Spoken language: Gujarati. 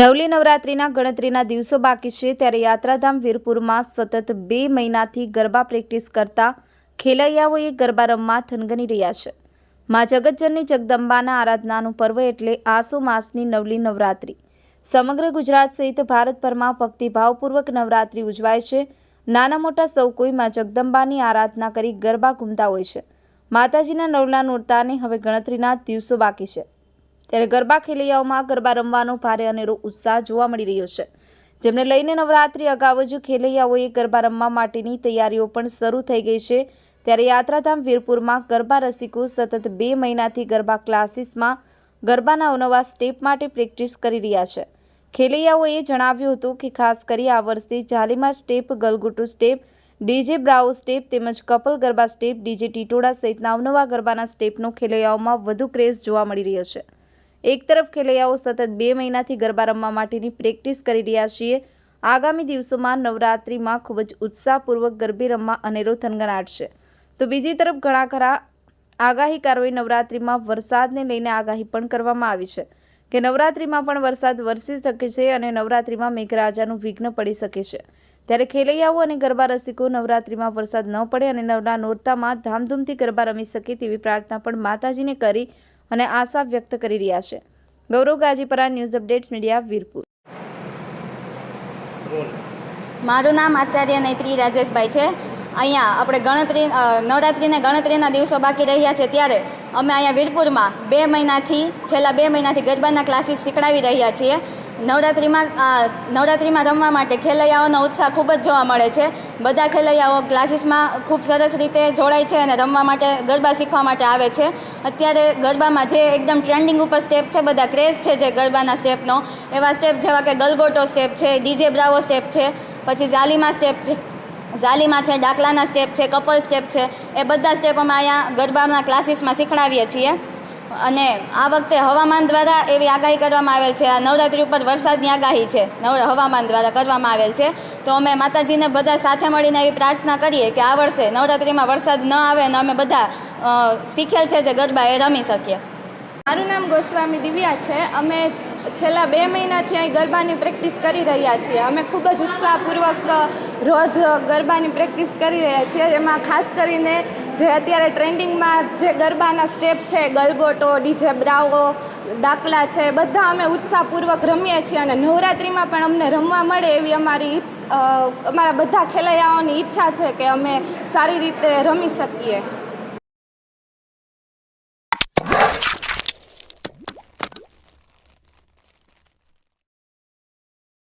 નવલી નવરાત્રિના ગણતરીના દિવસો બાકી છે ત્યારે યાત્રાધામ વીરપુરમાં સતત બે મહિનાથી ગરબા પ્રેક્ટિસ કરતા ખેલૈયાઓએ ગરબા રમવા થનગની રહ્યા છે. મા જગતજનની જગદંબાના આરાધનાનું પર્વ એટલે આસો માસની નવલી નવરાત્રિ. સમગ્ર ગુજરાત સહિત ભારતભરમાં ભક્તિભાવપૂર્વક નવરાત્રિ ઉજવાય છે. નાના મોટા સૌ કોઈ મા જગદંબાની આરાધના કરી ગરબા ઘૂમતા હોય છે. માતાજીના નવલા નોરતાને હવે ગણતરીના દિવસો બાકી છે. ત્યારે ગરબા ખેલૈયાઓમાં ગરબા રમવાનો ભારે અનેરો ઉત્સાહ જોવા મળી રહ્યો છે. જેમને લઈને નવરાત્રી અગાઉ જ ખેલૈયાઓએ ગરબા રમવા માટેની તૈયારીઓ પણ શરૂ થઈ ગઈ છે. ત્યારે યાત્રાધામ વીરપુરમાં ગરબા રસિકો સતત બે મહિનાથી ગરબા ક્લાસીસમાં ગરબાના અવનવા સ્ટેપ માટે પ્રેક્ટિસ કરી રહ્યા છે. ખેલૈયાઓએ જણાવ્યું હતું કે ખાસ કરી આ વર્ષે Zalima step, Galgotu step, DJ Bravo step તેમજ couple garba step, DJ Titoda સહિતના અવનવા ગરબાના સ્ટેપનો ખેલૈયાઓમાં વધુ ક્રેઝ જોવા મળી રહ્યો છે. એક તરફ ખેલૈયાઓ સતત બે મહિનાથી ગરબા રમવા માટેની પ્રેક્ટિસ કરી રહ્યા છીએ. આગામી દિવસોમાં નવરાત્રિમાં ખૂબ જ ઉત્સાહપૂર્વક ગરબે રમવા અનેરો થનગણાટ છે તો બીજી તરફ ઘણા ખરા આગાહીકારોએ નવરાત્રિમાં વરસાદને લઈને આગાહી પણ કરવામાં આવી છે. કે નવરાત્રિમાં પણ વરસાદ વરસી શકે છે અને નવરાત્રિમાં મેઘરાજાનું વિઘ્ન પડી શકે છે. ત્યારે ખેલૈયાઓ અને ગરબા રસિકો નવરાત્રિમાં વરસાદ ન પડે અને નવના નોરતામાં ધામધૂમથી ગરબા રમી શકે તેવી પ્રાર્થના પણ માતાજીને કરી અને આશા વ્યક્ત કરી રહ્યા છે. Gaurav Gajipara news updates media Virpur. મારું નામ આચાર્ય નૈત્રી રાજેશભાઈ છે. અહીંયા આપણે ગણતરી નવરાત્રિને ગણતરીના દિવસો બાકી રહ્યા છે ત્યારે અમે અહીંયા વીરપુરમાં બે મહિનાથી, છેલ્લા બે મહિનાથી ગરબાના ક્લાસીસ શીખડાવી રહ્યા છીએ. નવરાત્રિમાં નવરાત્રિમાં રમવા માટે ખેલૈયાઓનો ઉત્સાહ ખૂબ જ જોવા મળે છે. બધા ખેલૈયાઓ ક્લાસીસમાં ખૂબ સરસ રીતે જોડાય છે અને રમવા માટે, ગરબા શીખવા માટે આવે છે. અત્યારે ગરબામાં જે એકદમ ટ્રેન્ડિંગ ઉપર સ્ટેપ છે, બધા ક્રેઝ છે જે ગરબાના સ્ટેપનો. એવા સ્ટેપ જેવા કે ગલગોટો સ્ટેપ છે, ડીજે બ્રાવો સ્ટેપ છે, પછી જાલીમાં સ્ટેપ છે જાલીમાં છે, ડાકલાના સ્ટેપ છે, કપલ સ્ટેપ છે. એ બધા સ્ટેપ અમે અહીંયા ગરબાના ક્લાસીસમાં શીખડાવીએ છીએ. અને આ વખતે હવામાન દ્વારા એવી આગાહી કરવામાં આવેલ છે. આ નવરાત્રિ ઉપર વરસાદની આગાહી છે. નવ હવામાન દ્વારા કરવામાં આવેલ છે. તો અમે માતાજીને બધા સાથે મળીને એવી પ્રાર્થના કરીએ કે આ વર્ષે નવરાત્રિમાં વરસાદ ન આવે અને અમે બધા શીખેલ છે જે ગરબા એ રમી શકીએ. મારું નામ ગોસ્વામી દિવ્યા છે. અમે છેલ્લા બે મહિનાથી અહીં ગરબાની પ્રેક્ટિસ કરી રહ્યા છીએ. અમે ખૂબ જ ઉત્સાહપૂર્વક રોજ ગરબાની પ્રેક્ટિસ કરી રહ્યા છીએ. એમાં ખાસ કરીને જે અત્યારે ટ્રેન્ડિંગમાં જે ગરબાના સ્ટેપ છે, ગલગોટો, ડીજે બ્રાવો, દાખલા છે, બધા અમે ઉત્સાહપૂર્વક રમીએ છીએ અને નવરાત્રિમાં પણ અમને રમવા મળે એવી અમારી અમારા બધા ખેલૈયાઓની ઈચ્છા છે કે અમે સારી રીતે રમી શકીએ.